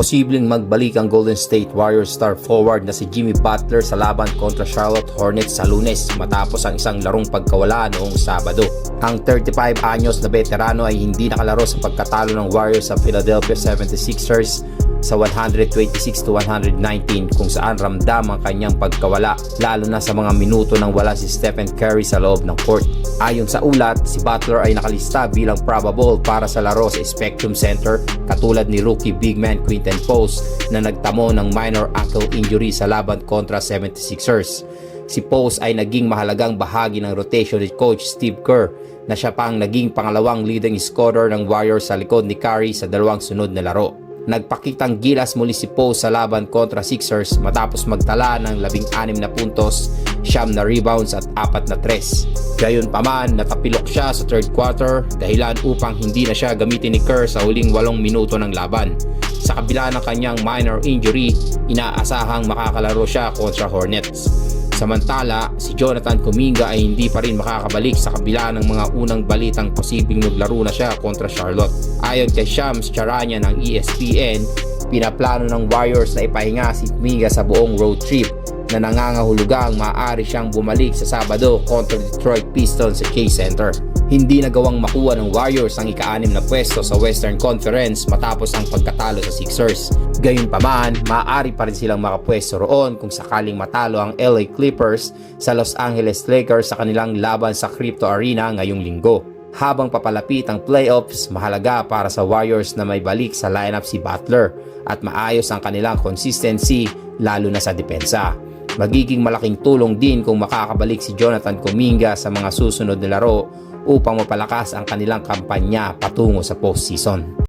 Posibleng magbalik ang Golden State Warriors star forward na si Jimmy Butler sa laban kontra Charlotte Hornets sa lunes matapos ang isang larong pagkawala noong Sabado. Ang 35 anyos na veterano ay hindi nakalaro sa pagkatalo ng Warriors sa Philadelphia 76ers sa 126 to 119 kung saan ramdam ang kanyang pagkawala lalo na sa mga minuto nang wala si Stephen Curry sa loob ng court. Ayon sa ulat, si Butler ay nakalista bilang probable para sa laro sa Spectrum Center katulad ni rookie big man Quinton Post na nagtamo ng minor ankle injury sa laban kontra 76ers. Si Post ay naging mahalagang bahagi ng rotation ni coach Steve Kerr na siya pang naging pangalawang leading scorer ng Warriors sa likod ni Curry sa dalawang sunod na laro. Nagpakitang gilas muli si Poe sa laban kontra Sixers matapos magtala ng 16 na puntos, siyam na rebounds at apat na tres. Gayon pa man, natapilok siya sa third quarter dahilan upang hindi na siya gamitin ni Kerr sa huling 8 minuto ng laban. Sa kabila ng kanyang minor injury, inaasahang makakalaro siya kontra Hornets. Samantala, si Jonathan Kuminga ay hindi pa rin makakabalik sa kabila ng mga unang balitang posibleng maglaro na siya kontra Charlotte. Ayon kay Shams Charania ng ESPN, pinaplano ng Warriors na ipahinga si Kuminga sa buong road trip na nangangahulugang maaari siyang bumalik sa Sabado kontra Detroit Pistons sa Chase Center. Hindi nagawang makuha ng Warriors ang ika-anim na pwesto sa Western Conference matapos ang pagkatalo sa Sixers. Gayunpaman, maaari pa rin silang makapwesto roon kung sakaling matalo ang LA Clippers sa Los Angeles Lakers sa kanilang laban sa Crypto Arena ngayong linggo. Habang papalapit ang playoffs, mahalaga para sa Warriors na may balik sa lineup si Butler at maayos ang kanilang consistency lalo na sa depensa. Magiging malaking tulong din kung makakabalik si Jonathan Kuminga sa mga susunod na laro upang mapalakas ang kanilang kampanya patungo sa postseason.